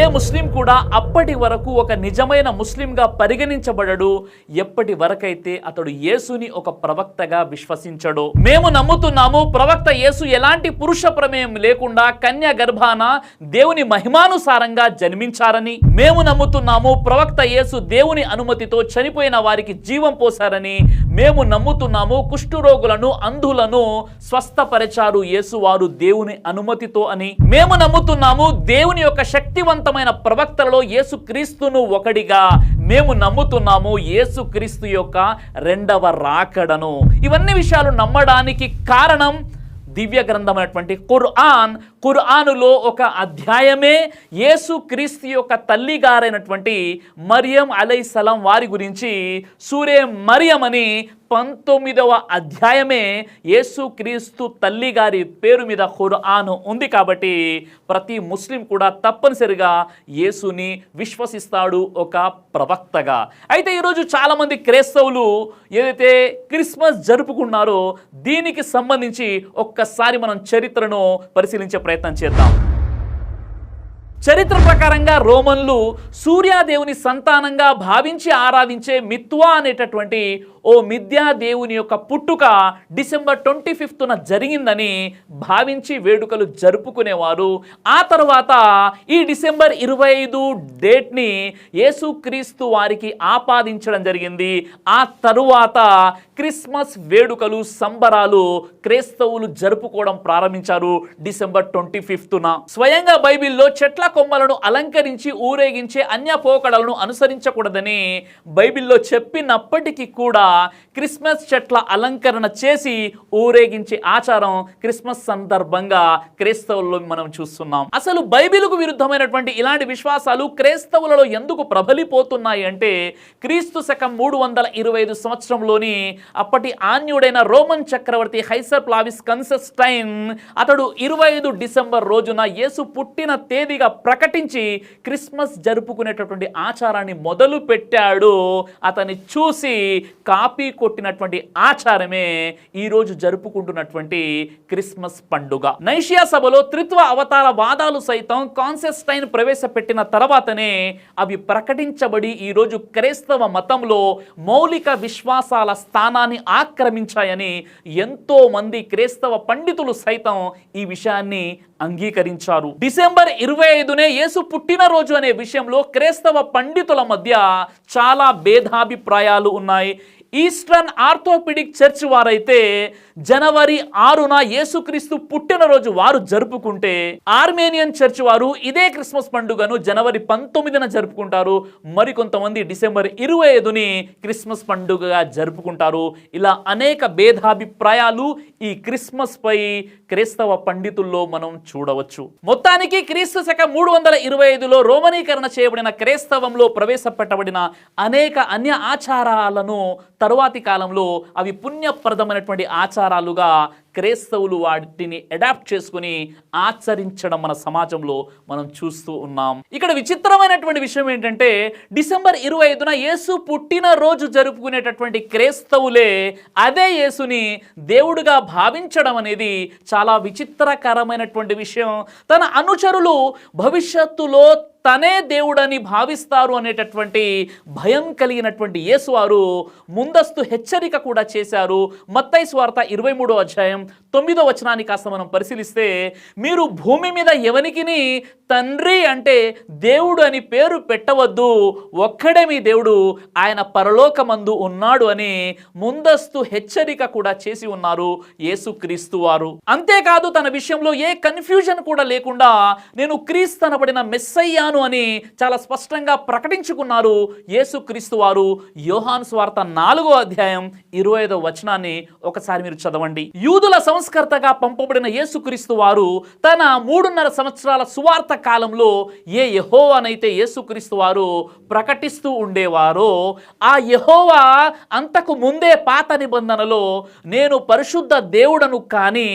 ఏ ముస్లిం కూడా అప్పటి వరకు ఒక నిజమైన ముస్లింగా పరిగణించబడడు. ఎప్పటి వరకైతే అతడు యేసుని ఒక ప్రవక్తగా విశ్వసించడు. మేము నమ్ముతున్నాము ప్రవక్త యేసు ఎలాంటి పురుష ప్రమేయం లేకుండా కన్య గర్భాన దేవుని మహిమానుసారంగా జన్మించారని. మేము నమ్ముతున్నాము ప్రవక్త యేసు దేవుని అనుమతితో చనిపోయిన వారికి జీవం పోశారని. మేము నమ్ముతున్నాము కుష్ఠురోగులను అంధులను స్వస్థపరిచారు యేసు వారు దేవుని అనుమతితో అని. మేము నమ్ముతున్నాము దేవుని యొక్క శక్తివంతమైన ప్రవక్తలలో యేసుక్రీస్తును ఒకడిగా మేము నమ్ముతున్నాము. యేసుక్రీస్తు యొక్క రెండవ రాకడను. ఇవన్నీ విషయాలు నమ్మడానికి కారణం దివ్య గ్రంథమైనటువంటి ఖుర్ఆన్. ఖుర్ఆనులో ఒక అధ్యాయమే యేసు క్రీస్తు యొక్క తల్లిగారైనటువంటి మరియం అలైసలం వారి గురించి సూరే మరియం అని పంతొమ్మిదవ అధ్యాయమే యేసు క్రీస్తు తల్లి గారి పేరు మీద ఖురాన్ ఉంది కాబట్టి ప్రతి ముస్లిం కూడా తప్పనిసరిగా యేసుని విశ్వసిస్తాడు ఒక ప్రవక్తగా. అయితే ఈరోజు చాలామంది క్రైస్తవులు ఏదైతే క్రిస్మస్ జరుపుకున్నారో దీనికి సంబంధించి ఒక్కసారి మనం చరిత్రను పరిశీలించే ప్రయత్నం చేద్దాం. చరిత్ర ప్రకారంగా రోమన్లు సూర్యాదేవుని సంతానంగా భావించి ఆరాధించే మిత్వా అనేటటువంటి ఓ మిథ్యా దేవుని యొక్క పుట్టుక డిసెంబర్ ట్వంటీ ఫిఫ్త్న జరిగిందని భావించి వేడుకలు జరుపుకునేవారు. ఆ తర్వాత ఈ డిసెంబర్ ఇరవై ఐదు డేట్ని యేసుక్రీస్తు వారికి ఆపాదించడం జరిగింది. ఆ తరువాత క్రిస్మస్ వేడుకలు సంబరాలు క్రైస్తవులు జరుపుకోవడం ప్రారంభించారు డిసెంబర్ ట్వంటీ ఫిఫ్త్న. స్వయంగా బైబిల్లో చెట్ల కొమ్మలను అలంకరించి ఊరేగించే అన్య పోకడలను అనుసరించకూడదని బైబిల్లో చెప్పినప్పటికీ కూడా క్రిస్మస్ చెట్ల అలంకరణ చేసి ఊరేగించే ఆచారం క్రిస్మస్ సందర్భంగా క్రైస్తవుల్లో మనం చూస్తున్నాం. అసలు బైబిల్కు విరుద్ధమైనటువంటి ఇలాంటి విశ్వాసాలు క్రైస్తవులలో ఎందుకు ప్రబలిపోతున్నాయి అంటే క్రీస్తు శకం మూడు వందల ఇరవై ఐదు సంవత్సరంలోని అప్పటి ఆన్యుడైన రోమన్ చక్రవర్తి హైసర్ ప్లావిస్ కన్సెస్టైన్ అతడు ఇరవై ఐదు డిసెంబర్ రోజున యేసు పుట్టిన తేదీగా ప్రకటించి క్రిస్మస్ జరుపుకునేటటువంటి ఆచారాన్ని మొదలు పెట్టాడు. అతన్ని చూసి కాపీ కొట్టినటువంటి ఆచారమే ఈరోజు జరుపుకుంటున్నటువంటి క్రిస్మస్ పండుగ. నైషియా సభలో త్రిత్వ అవతార వాదాలు సైతం కాన్సెస్టైన్ ప్రవేశపెట్టిన తర్వాతనే అవి ప్రకటించబడి ఈరోజు క్రైస్తవ మతంలో మౌలిక విశ్వాసాల స్థానాన్ని ఆక్రమించాయని ఎంతో మంది క్రైస్తవ పండితులు సైతం ఈ విషయాన్ని అంగీకరించారు. డిసెంబర్ ఇరవై ఐదునే యేసు పుట్టినరోజు అనే విషయంలో క్రైస్తవ పండితుల మధ్య చాలా భేదాభిప్రాయాలు ఉన్నాయి. ఈస్టర్న్ ఆర్థోపెడిక్ చర్చ్ వారైతే జనవరి ఆరున యేసుక్రీస్తు పుట్టినరోజు వారు జరుపుకుంటే ఆర్మేనియన్ చర్చ్ వారు ఇదే క్రిస్మస్ పండుగను జనవరి పంతొమ్మిదిన జరుపుకుంటారు. మరికొంతమంది డిసెంబర్ ఇరవై ఐదుని క్రిస్మస్ పండుగగా జరుపుకుంటారు. ఇలా అనేక భేదాభిప్రాయాలు ఈ క్రిస్మస్ పై క్రైస్తవ పండితుల్లో మనం చూడవచ్చు. మొత్తానికి క్రీస్తు శక మూడు వందల ఇరవై ఐదులో రోమనీకరణ చేయబడిన క్రైస్తవంలో ప్రవేశపెట్టబడిన అనేక అన్య ఆచారాలను తరువాతి కాలంలో అవి పుణ్యప్రదమైనటువంటి ఆచారాలుగా క్రైస్తవులు వాటిని అడాప్ట్ చేసుకుని ఆచరించడం మన సమాజంలో మనం చూస్తూ ఉన్నాం. ఇక్కడ విచిత్రమైనటువంటి విషయం ఏంటంటే డిసెంబర్ ఇరవై ఐదున యేసు పుట్టినరోజు జరుపుకునేటటువంటి క్రైస్తవులే అదే యేసుని దేవుడుగా భావించడం అనేది చాలా విచిత్రకరమైనటువంటి విషయం. తన అనుచరులు భవిష్యత్తులో తనే దేవుడని భావిస్తారు అనేటటువంటి భయం కలిగినటువంటి యేసువారు ముందస్తు హెచ్చరిక కూడా చేశారు. మత్తైస్ స్వార్త ఇరవై మూడో అధ్యాయం తొమ్మిదో వచనాన్ని కాస్త మనం పరిశీలిస్తే మీరు భూమి మీద ఎవనికిని తండ్రి అంటే దేవుడు అని పేరు పెట్టవద్దు ఒక్కడే మీ దేవుడు ఆయన పరలోకమందు ఉన్నాడు అని ముందస్తు హెచ్చరిక కూడా చేసి ఉన్నారు యేసుక్రీస్తు వారు. అంతేకాదు తన విషయంలో ఏ కన్ఫ్యూజన్ కూడా లేకుండా నేను క్రీస్తు అనబడిన ఉన్నాను అని చాలా స్పష్టంగా ప్రకటించుకున్నారు యేసుక్రీస్తు వారు. యోహాను స్వార్త నాలుగో అధ్యాయం ఇరవై ఐదో వచనాన్ని ఒకసారి మీరు చదవండి. యూదుల సంస్కర్తగా పంపబడిన యేసుక్రీస్తు వారు తన మూడున్నర సంవత్సరాల సువార్త కాలంలో ఏ యహోవానైతే యేసుక్రీస్తు వారు ప్రకటిస్తూ ఉండేవారో ఆ యహోవా అంతకు ముందే పాత నిబంధనలో నేను పరిశుద్ధ దేవుడను కానీ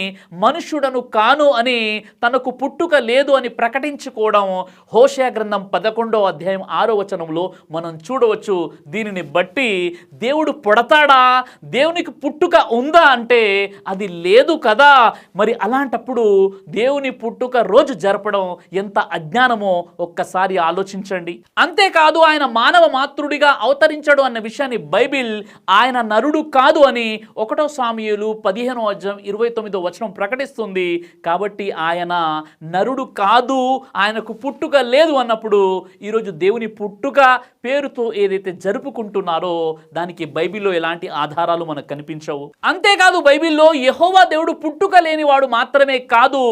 మనుషుడను కాను అని తనకు పుట్టుక లేదు అని ప్రకటించుకోవడం హోషే గ్రంథం పదకొండో అధ్యాయం ఆరో వచనంలో మనం చూడవచ్చు దీనిని బట్టి దేవుడు పుడతాడా దేవునికి పుట్టుక ఉందా అంటే అది లేదు కదా. మరి అలాంటప్పుడు దేవుని పుట్టుక రోజు జరపడం ఎంత అజ్ఞానమో ఒక్కసారి ఆలోచించండి. అంతేకాదు ఆయన మానవ మాతృడిగా అవతరించడు అన్న విషయాన్ని బైబిల్ ఆయన నరుడు కాదు అని ఒకటో సామ్యులు పదిహేనో అధ్యాయం ఇరవై తొమ్మిదో వచనం ప్రకటిస్తుంది. కాబట్టి ఆయన నరుడు కాదు ఆయనకు పుట్టుక లేదు అన్నప్పుడు ఈరోజు దేవుని పుట్టుక పేరుతో ఏదైతే జరుపుకుంటున్నారో దానికి బైబిల్లో ఎలాంటి ఆధారాలు మనకు కనిపించవు. అంతేకాదు బైబిల్లో యహోవా దేవుడు పుట్టుక లేనివాడు మాత్రమే కాదు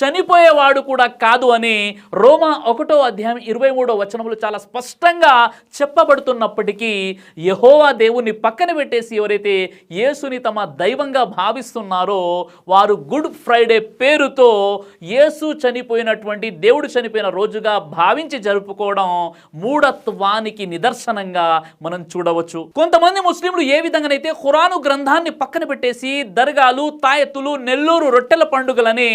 చనిపోయేవాడు కూడా కాదు అని రోమా ఒకటో అధ్యాయం ఇరవై మూడో వచనములు చాలా స్పష్టంగా చెప్పబడుతున్నప్పటికీ యహోవా దేవుని పక్కన పెట్టేసి ఎవరైతే యేసుని తమ దైవంగా భావిస్తున్నారో వారు గుడ్ ఫ్రైడే పేరుతో యేసు చనిపోయినటువంటి దేవుడు చనిపోయిన రోజుగా భావించి జరుపుకోవడం మూఢత్వానికి నిదర్శనంగా మనం చూడవచ్చు. కొంతమంది ముస్లింలు ఏ విధంగానైతే ఖురాను గ్రంథాన్ని పక్కన పెట్టేసి దర్గాలు తాయెత్తులు నెల్లూరు రొట్టెల పండుగలని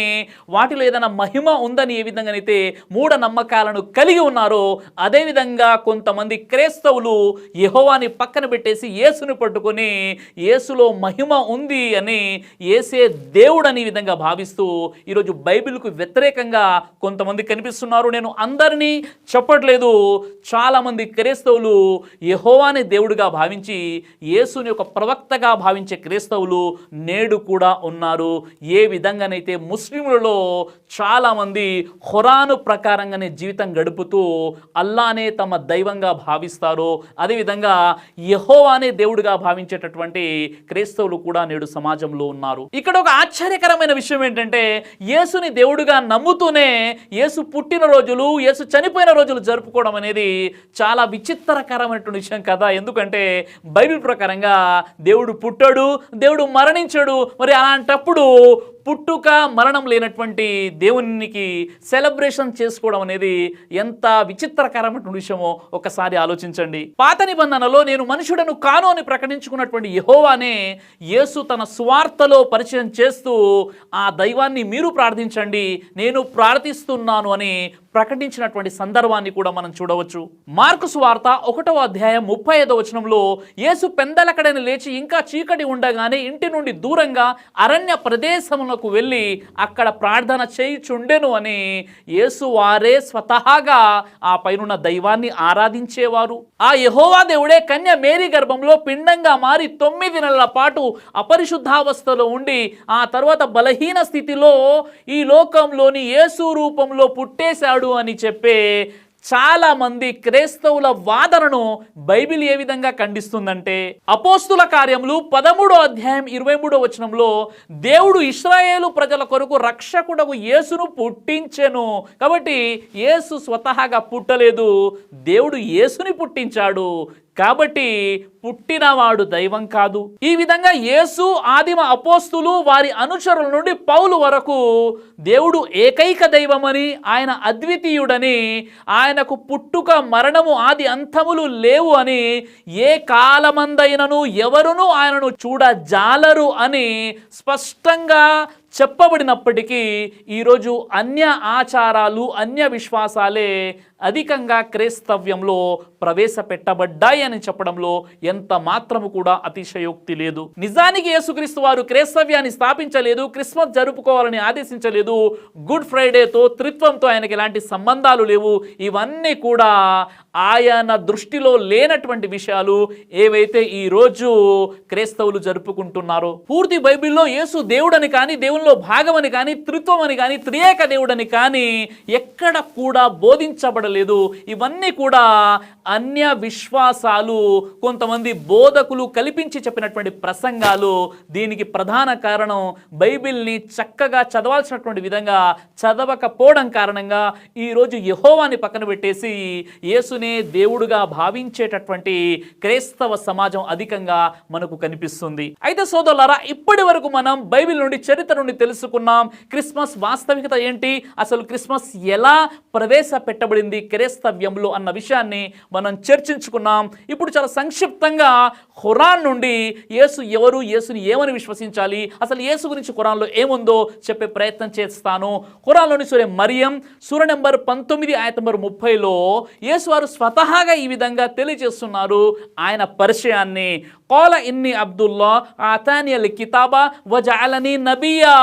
వాటిలో ఏదైనా మహిమ ఉందని ఏ విధంగానైతే మూఢ నమ్మకాలను కలిగి ఉన్నారో అదేవిధంగా కొంతమంది క్రైస్తవులు యహోవాని పక్కన పెట్టేసి యేసుని పట్టుకొని యేసులో మహిమ ఉంది అని ఏసే దేవుడు అనే విధంగా భావిస్తూ ఈరోజు బైబిల్కు వ్యతిరేకంగా కొంతమంది కనిపిస్తున్నారు. నేను అందరినీ చెప్పట్లేదు. చాలామంది క్రైస్తవులు యహోవాని దేవుడిగా భావించి యేసుని ఒక ప్రవక్తగా భావించే క్రైస్తవులు నేడు కూడా ఉన్నారు. ఏ విధంగానైతే ముస్లింలలో చాలామంది హురాను ప్రకారంగానే జీవితం గడుపుతూ అల్లానే తమ దైవంగా భావిస్తారు అదేవిధంగా యహోవానే దేవుడిగా భావించేటటువంటి క్రైస్తవులు కూడా నేడు సమాజంలో ఉన్నారు. ఇక్కడ ఒక ఆశ్చర్యకరమైన విషయం ఏంటంటే యేసుని దేవుడిగా నమ్ముతూనే యేసు పుట్టిన రోజులు యేసు చనిపోయిన రోజులు జరుపుకోవడం అనేది చాలా విచిత్రకరమైనటువంటి విషయం కదా. ఎందుకంటే బైబిల్ ప్రకారంగా దేవుడు పుట్టాడు దేవుడు మరణించాడు. మరి అలాంటప్పుడు పుట్టుక మరణం లేనటువంటి దేవునికి సెలబ్రేషన్ చేసుకోవడం అనేది ఎంత విచిత్రకరమైనటువంటి విషయమో ఒకసారి ఆలోచించండి. పాత నిబంధనలో నేను మనుషుడను కాను అని ప్రకటించుకున్నటువంటి యెహోవానే యేసు తన స్వార్థలో పరిచయం చేస్తూ ఆ దైవాన్ని మీరు ప్రార్థించండి నేను ప్రార్థిస్తున్నాను అని ప్రకటించినటువంటి సందర్భాన్ని కూడా మనం చూడవచ్చు. మార్కు స్వార్త ఒకటవ అధ్యాయం ముప్పై ఐదవ వచనంలో యేసు పెందలకడని లేచి ఇంకా చీకటి ఉండగానే ఇంటి నుండి దూరంగా అరణ్య ప్రదేశములకు వెళ్ళి అక్కడ ప్రార్థన చేయుచుండెను అని యేసు వారే స్వతహాగా ఆ పైనున్న దైవాన్ని ఆరాధించేవారు. ఆ యహోవా దేవుడే కన్య మేరీ గర్భంలో పిండంగా మారి తొమ్మిది నెలల పాటు అపరిశుద్ధావస్థలో ఉండి ఆ తర్వాత బలహీన స్థితిలో ఈ లోకంలోని యేసు రూపంలో పుట్టేశాడు అని చెప్పే చాలా మంది క్రైస్తవుల వాదనను బైబిల్ ఏ విధంగా ఖండిస్తుందంటే అపోస్తుల కార్యములు పదమూడో అధ్యాయం ఇరవై మూడో వచనంలో దేవుడు ఇస్రాయేలు ప్రజల కొరకు రక్షకుడకు యేసును పుట్టించెను. కాబట్టి యేసు స్వతహాగా పుట్టలేదు దేవుడు యేసుని పుట్టించాడు కాబట్టి పుట్టినవాడు దైవం కాదు. ఈ విధంగా యేసు ఆదిమ అపోస్తులు వారి అనుచరుల నుండి పౌలు వరకు దేవుడు ఏకైక దైవమని ఆయన అద్వితీయుడని ఆయనకు పుట్టుక మరణము ఆది అంతములు లేవు అని ఏ కాలమందైనను ఎవరునూ ఆయనను చూడజాలరు అని స్పష్టంగా చెప్పబడినప్పటికీ ఈరోజు అన్య ఆచారాలు అన్య విశ్వాసాలే అధికంగా క్రైస్తవ్యంలో ప్రవేశపెట్టబడ్డాయి అని చెప్పడంలో ఎంత మాత్రము కూడా అతిశయోక్తి లేదు. నిజానికి యేసుక్రీస్తు వారు క్రైస్తవ్యాన్ని స్థాపించలేదు క్రిస్మస్ జరుపుకోవాలని ఆదేశించలేదు. గుడ్ ఫ్రైడేతో త్రిత్వంతో ఆయనకి ఎలాంటి సంబంధాలు లేవు. ఇవన్నీ కూడా ఆయన దృష్టిలో లేనటువంటి విషయాలు ఏవైతే ఈ రోజు క్రైస్తవులు జరుపుకుంటున్నారో పూర్తి బైబిల్లో యేసు దేవుడని కానీ దేవుల్లో భాగమని కానీ త్రిత్వం అని కానీ త్రియేక దేవుడని కానీ ఎక్కడ కూడా బోధించబడలేదు. ఇవన్నీ కూడా అన్య విశ్వాసాలు కొంతమంది బోధకులు కల్పించి చెప్పినటువంటి ప్రసంగాలు. దీనికి ప్రధాన కారణం బైబిల్ని చక్కగా చదవాల్సినటువంటి విధంగా చదవకపోవడం కారణంగా ఈరోజు యహోవాని పక్కన పెట్టేసి యేసు యేసునే దేవుడుగా భావించేటటువంటి క్రైస్తవ సమాజం అధికంగా మనకు కనిపిస్తుంది. అయితే సోదరులారా ఇప్పటి వరకు మనం బైబిల్ నుండి చరిత్ర నుండి తెలుసుకున్నాం క్రిస్మస్ వాస్తవికత ఏంటి అసలు క్రిస్మస్ ఎలా ప్రవేశపెట్టబడింది క్రైస్తవ్యంలో అన్న విషయాన్ని మనం చర్చించుకున్నాం. ఇప్పుడు చాలా సంక్షిప్తంగా ఖురాన్ నుండి యేసు ఎవరు యేసుని ఏమని విశ్వసించాలి అసలు యేసు గురించి ఖురాన్లో ఏముందో చెప్పే ప్రయత్నం చేస్తాను. ఖురాన్లోని సూర్య మరియం సూర్య నెంబర్ పంతొమ్మిది ఆయత నెంబర్ ముప్పైలో యేసు వారు స్వతహాగా ఈ విధంగా తెలియజేస్తున్నారు. ఆయన పరిచయాన్ని కాల ఇన్ని అబ్దుల్లా ఆతాని అల్ కితాబా వజాలని నబియా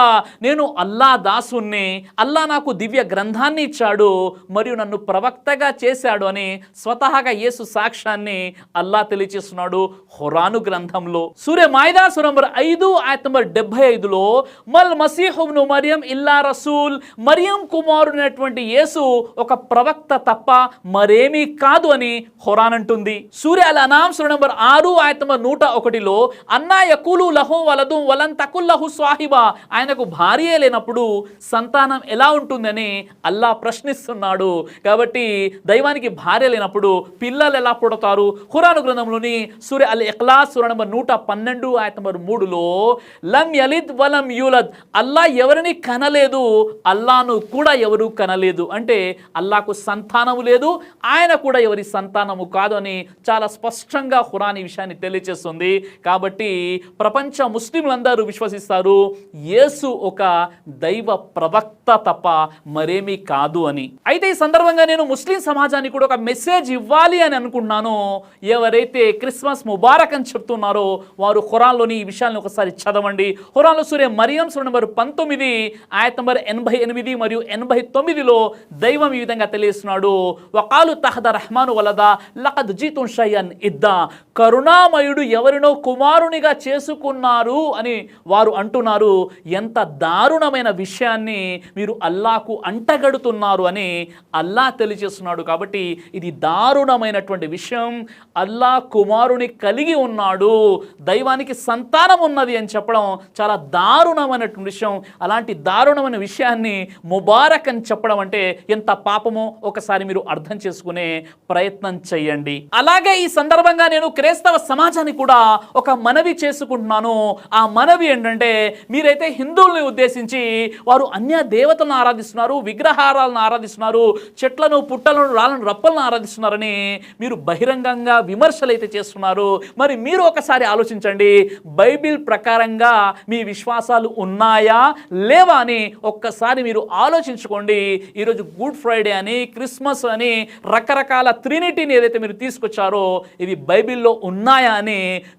నేను అల్లా దాసుని అల్లా నాకు దివ్య గ్రంథాన్ని ఇచ్చాడు మరియు నన్ను ప్రవక్తగా చేశాడు అని స్వతహాగా యేసు సాక్ష్యాన్ని అల్లా తెలియచేస్తున్నాడు హురాను గ్రంథంలో. సూర్య మాయిదా సురంబర్ ఐదు ఆయత నంబర్ డెబ్బై ఐదులో మల్ మసీహుబ్ను మరియం ఇల్లా రసూల్ మరియం కుమారునటువంటి యేసు ఒక ప్రవక్త తప్ప మరేమీ కాదు అని హురాన్ అంటుంది. సూర్య అల్ అనాం సూర్య నంబర్ ఆరు ఆయత నంబర్ నూట ఒకటిలో అన్నా యకులు లహో వలదు వలన్ తకుల్లహు స్వాహిబా ఆయనకు భార్య లేనప్పుడు సంతానం ఎలా ఉంటుందని అల్లా ప్రశ్నిస్తున్నాడు. కాబట్టి దైవానికి భార్య లేనప్పుడు పిల్లలు ఎలా పుడతారు? ఖురాను గ్రంథంలోని సూర్య అల్ ఎక్లా సూర్య నంబర్ నూట పన్నెండు ఆయత నంబర్ మూడులో లం యలిద్ వలం యూలద్ అల్లా ఎవరిని కనలేదు అల్లాను కూడా ఎవరు కనలేదు. అంటే అల్లాకు సంతానము లేదు ఆయన కూడా ఎవరి సంతానము కాదు అని చాలా స్పష్టంగా ఖురాన్ ఈ విషయాన్ని తెలియజేస్తుంది కాబట్టి ప్రపంచ ముస్లింలందరూ విశ్వసిస్తారు. యేసు ఒక దైవ ప్రవక్త తప్ప మరేమీ కాదు అని. అయితే ఈ సందర్భంగా నేను ముస్లిం సమాజానికి కూడా ఒక మెసేజ్ ఇవ్వాలి అని అనుకున్నాను. ఎవరైతే క్రిస్మస్ ముబారక్ అని చెప్తున్నారో వారు హురాన్లోని ఈ విషయాన్ని ఒకసారి చదవండి. హురాన్లో సూర్య మరియం సూర్య నెంబర్ పంతొమ్మిది ఆయత నెంబర్ ఎనభై ఎనిమిది మరియు ఎనభై తొమ్మిదిలో దైవం ఈ విధంగా తెలియస్తున్నాడు వకాలు తహద రహమాను వలదా లకద్ జీతున్ షయన్ ఇద్దా. కరుణామయుడు ఎవరినో కుమారునిగా చేసుకున్నారు అని వారు అంటున్నారు. ఎంత దారుణమైన విషయాన్ని మీరు అల్లాకు అంటగడుతున్నారు అని అల్లా తెలియజేస్తున్నాడు. కాబట్టి ఇది దారుణమైనటువంటి విషయం. అల్లా కుమారుని కలిగి ఉన్నాడు. దైవానికి సంతానం ఉన్నది అని చెప్పడం చాలా దారుణమైనటువంటి విషయం. అలాంటి దారుణమైన విషయాన్ని ముబారక్ అని చెప్పడం అంటే ఎంత పాపమో ఒకసారి మీరు అర్థం చేసుకునే ప్రయత్నం చేయండి. అలాగే ఈ సందర్భంగా నేను క్రైస్తవ సమాజానికి కూడా ఒక మనవి చేసుకుంటున్నాను. ఆ మనవి ఏంటంటే మీరైతే హిందువుల్ని ఉద్దేశించి వారు అన్య దేవతలను ఆరాధిస్తున్నారు విగ్రహారాలను ఆరాధిస్తున్నారు చెట్లను పుట్టలను రాళ్ళను రప్పలను ఆరాధిస్తున్నారని మీరు బహిరంగంగా విమర్శలు అయితే చేస్తున్నారు. మరి మీరు ఒకసారి ఆలోచించండి బైబిల్ ప్రకారంగా మీ విశ్వాసాలు ఉన్నాయా లేవా అని ఒక్కసారి మీరు ఆలోచించుకోండి. ఈరోజు గుడ్ ఫ్రైడే అని క్రిస్మస్ అని రకరకాల త్రినిటీని ఏదైతే మీరు తీసుకొచ్చారో ఇవి బైబిల్లో ఉన్నాయా అని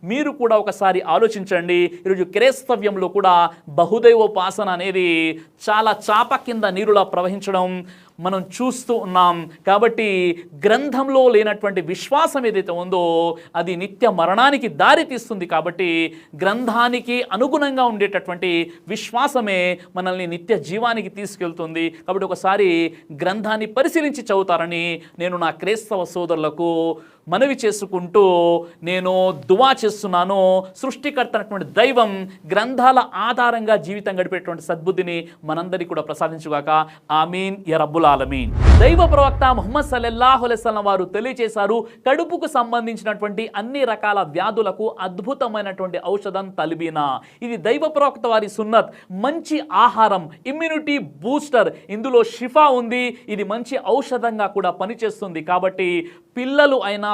మీరు కూడా ఒకసారి ఆలోచించండి. ఈరోజు క్రైస్తవ్యంలో కూడా బహుదైవోపాసన అనేది చాలా చాప కింద నీరులా ప్రవహించడం మనం చూస్తూ ఉన్నాం. కాబట్టి గ్రంథంలో లేనటువంటి విశ్వాసం ఏదైతే ఉందో అది నిత్య మరణానికి దారి తీస్తుంది. కాబట్టి గ్రంథానికి అనుగుణంగా ఉండేటటువంటి విశ్వాసమే మనల్ని నిత్య జీవానికి తీసుకెళ్తుంది. కాబట్టి ఒకసారి గ్రంథాన్ని పరిశీలించి చదువుతారని నేను నా క్రైస్తవ సోదరులకు మనవి చేసుకుంటూ నేను దువా చేస్తున్నాను. సృష్టికర్త అయినటువంటి దైవం గ్రంథాల ఆధారంగా జీవితం గడిపేటువంటి సద్బుద్ధిని మనందరికీ కూడా ప్రసాదించుగాక. ఆమీన్. య రబ్బుల్ ఆలమీన్. దైవ ప్రవక్త ముహమ్మద్ సల్లల్లాహు అలైస్లం వారు తెలియజేశారు కడుపుకు సంబంధించినటువంటి అన్ని రకాల వ్యాధులకు అద్భుతమైనటువంటి ఔషధం తలిబీనా. ఇది దైవ ప్రవక్త వారి సున్నత్. మంచి ఆహారం ఇమ్యూనిటీ బూస్టర్ ఇందులో షిఫా ఉంది. ఇది మంచి ఔషధంగా కూడా పనిచేస్తుంది. కాబట్టి పిల్లలు అయినా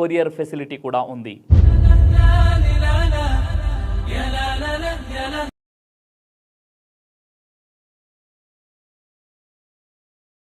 కొరియర్ ఫెసిలిటీ కూడా ఉంది.